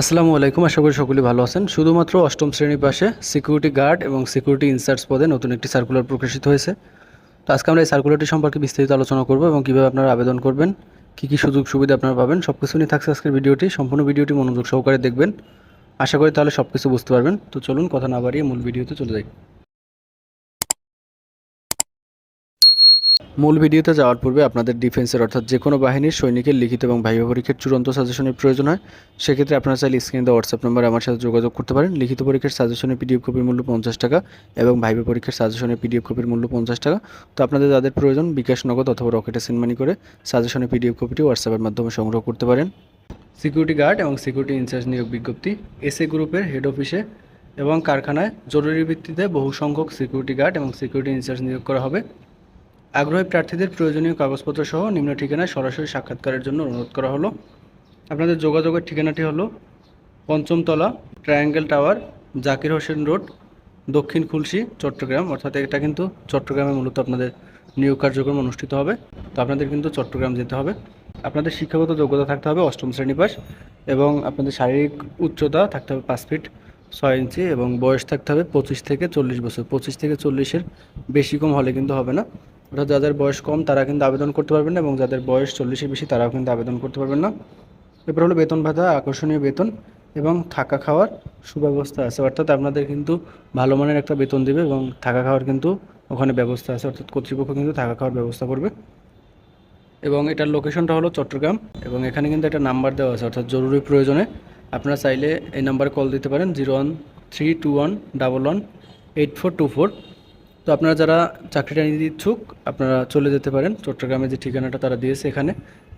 আসসালামু আলাইকুম, আশা করি সকলে ভালো আছেন। শুধুমাত্র অষ্টম শ্রেণির পাশে সিকিউরিটি গার্ড এবং সিকিউরিটি ইনচার্জ পদে নতুন একটি সার্কুলার প্রকাশিত হয়েছে। তো আজকে আমরা এই সার্কুলারটি সম্পর্কে বিস্তারিত আলোচনা করব এবং কীভাবে আপনারা আবেদন করবেন, কী কী সুযোগ সুবিধা আপনারা পাবেন সব কিছু নিয়ে থাকছে আজকের ভিডিওটি। সম্পূর্ণ ভিডিওটি মনোযোগ সহকারে দেখবেন। আশা করি তাহলে সব কিছু বুঝতে পারবেন। তো চলুন, কথা না বাড়িয়ে মূল ভিডিওতে চলে যাই। মূল ভিডিওতে যাওয়ার পূর্বে আপনাদের ডিফেন্সের অর্থাৎ যে কোনো বাহিনীর সৈনিকের লিখিত এবং ভাইবা পরীক্ষার চূড়ান্ত সাজেশনের প্রয়োজন হয়। সেক্ষেত্রে আপনারা চাইলে স্ক্রিনে দেওয়া হোয়াটসঅ্যাপ নম্বরে আমার সাথে যোগাযোগ করতে পারেন। লিখিত পরীক্ষার সাজেশনের পিডিএফ কপির মূল্য পঞ্চাশ টাকা এবং ভাইবা পরীক্ষার সাজেশনের পিডিএফ কপির মূল্য পঞ্চাশ টাকা। তো আপনাদের যাদের প্রয়োজন, বিকাশ নগদ অথবা রকেটে সেন্ডমানি করে সাজেশনের পিডিএফ কপিটি হোয়াটসঅ্যাপের মাধ্যমে সংগ্রহ করতে পারেন। সিকিউরিটি গার্ড এবং সিকিউরিটি ইনচার্জ নিয়োগ বিজ্ঞপ্তি এসএ গ্রুপের হেড অফিসে এবং কারখানায় জরুরি ভিত্তিতে বহু সংখ্যক সিকিউরিটি গার্ড এবং সিকিউরিটি ইনচার্জ নিয়োগ করা হবে। আগ্রহী প্রার্থীদের প্রয়োজনীয় কাগজপত্র সহ নিম্ন ঠিকানায় সরাসরি সাক্ষাৎকারের জন্য অনুরোধ করা হলো। আপনাদের যোগাযোগের ঠিকানাটি হলো পঞ্চমতলা triangle tower, Zakir Hossain road, দক্ষিণ খুলশি, চট্টগ্রাম। অর্থাৎ এটা কিন্তু চট্টগ্রামে মূলত আপনাদের নিয়োগ কার্যক্রম অনুষ্ঠিত হবে। তো আপনাদের কিন্তু চট্টগ্রাম যেতে হবে। আপনাদের শিক্ষাগত যোগ্যতা থাকতে হবে অষ্টম শ্রেণি পাস এবং আপনাদের শারীরিক উচ্চতা থাকতে হবে পাঁচ ফিট ছয় ইঞ্চি এবং বয়স থাকতে হবে পঁচিশ থেকে চল্লিশ বছর। পঁচিশ থেকে চল্লিশের বেশি কম হলে কিন্তু হবে না। অর্থাৎ যাদের বয়স কম, তারা কিন্তু আবেদন করতে পারবেন না এবং যাদের বয়স চল্লিশের বেশি, তারাও কিন্তু আবেদন করতে পারবেন না। এরপর হলো বেতন ভাতা, আকর্ষণীয় বেতন এবং থাকা খাওয়ার সুব্যবস্থা আছে। অর্থাৎ আপনাদের কিন্তু ভালো মানের একটা বেতন দেবে এবং থাকা খাওয়ার কিন্তু ওখানে ব্যবস্থা আছে। অর্থাৎ কর্তৃপক্ষ কিন্তু থাকা খাওয়ার ব্যবস্থা করবে। এবং এটার লোকেশনটা হলো চট্টগ্রাম এবং এখানে কিন্তু একটা নাম্বার দেওয়া আছে। অর্থাৎ জরুরি প্রয়োজনে আপনারা চাইলে এই নাম্বারে কল দিতে পারেন। Zero one three two one double one eight four two four. তো আপনারা যারা চাকরিটা নিতে ইচ্ছুক, আপনারা চলে যেতে পারেন। চট্টগ্রামে যে ঠিকানাটা তারা দিয়েছে এখানে।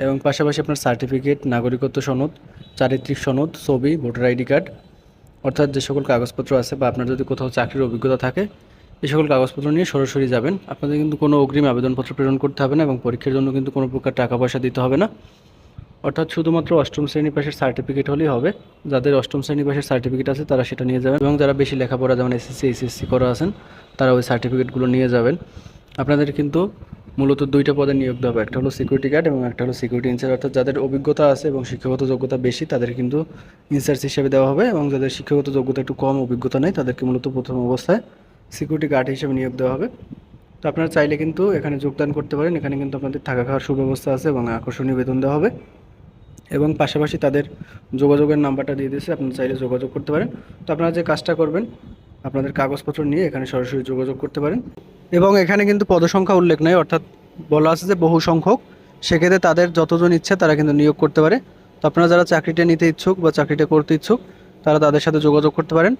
এবং পাশাপাশি আপনার সার্টিফিকেট, নাগরিকত্ব সনদ, চারিত্রিক সনদ, ছবি, ভোটার আইডি কার্ড, অর্থাৎ যে সকল কাগজপত্র আছে বা আপনার যদি কোথাও চাকরির অভিজ্ঞতা থাকে এই সকল কাগজপত্র নিয়ে সরাসরি যাবেন। আপনাদের কিন্তু কোনো অগ্রিম আবেদনপত্র প্রেরণ করতে হবে না এবং পরীক্ষার জন্য কিন্তু কোনো প্রকার টাকা পয়সা দিতে হবে না। অর্থাৎ শুধুমাত্র অষ্টম শ্রেণি পাশের সার্টিফিকেট হলেই হবে। যাদের অষ্টম শ্রেণি পাশের সার্টিফিকেট আছে, তারা সেটা নিয়ে যাবেন। এবং যারা বেশি লেখাপড়া, যেমন এসএসসি এইচএসসি করা আছেন, তারা ওই সার্টিফিকেটগুলো নিয়ে যাবেন। আপনাদের কিন্তু মূলত দুইটা পদে নিয়োগ দেওয়া হবে। একটা হলো সিকিউরিটি গার্ড এবং একটা হলো সিকিউরিটি ইনচার্জ অর্থাৎ যাদের অভিজ্ঞতা আছে এবং শিক্ষাগত যোগ্যতা বেশি, তাদের কিন্তু ইনচার্জ হিসেবে দেওয়া হবে। এবং যাদের শিক্ষাগত যোগ্যতা একটু কম, অভিজ্ঞতা নেই, তাদেরকে মূলত প্রথম অবস্থায় সিকিউরিটি গার্ড হিসেবে নিয়োগ দেওয়া হবে। তো আপনারা চাইলে কিন্তু এখানে যোগদান করতে পারেন। এখানে কিন্তু আপনাদের থাকা খাওয়ার সুব্যবস্থা আছে এবং আকর্ষণীয় বেতন দেওয়া হবে। এবং পাশাপাশি তাদের যোগাযোগের নাম্বারটা দিয়ে দিয়েছে আপনি চাইলে যোগাযোগ করতে পারেন। তো আপনারা যে কাজটা করবেন, আপনাদের কাগজপত্র নিয়ে এখানে সরাসরি যোগাযোগ করতে পারেন। এবং এখানে কিন্তু পদসংখ্যা উল্লেখ নেই, অর্থাৎ বলা আছে যে বহু সংখ্যক। সেক্ষেত্রে তাদের যতজন ইচ্ছে, তারা কিন্তু নিয়োগ করতে পারে। তো আপনারা যারা চাকরিটা নিতে ইচ্ছুক বা চাকরিটা করতে ইচ্ছুক, তারা তাদের সাথে যোগাযোগ করতে পারেন।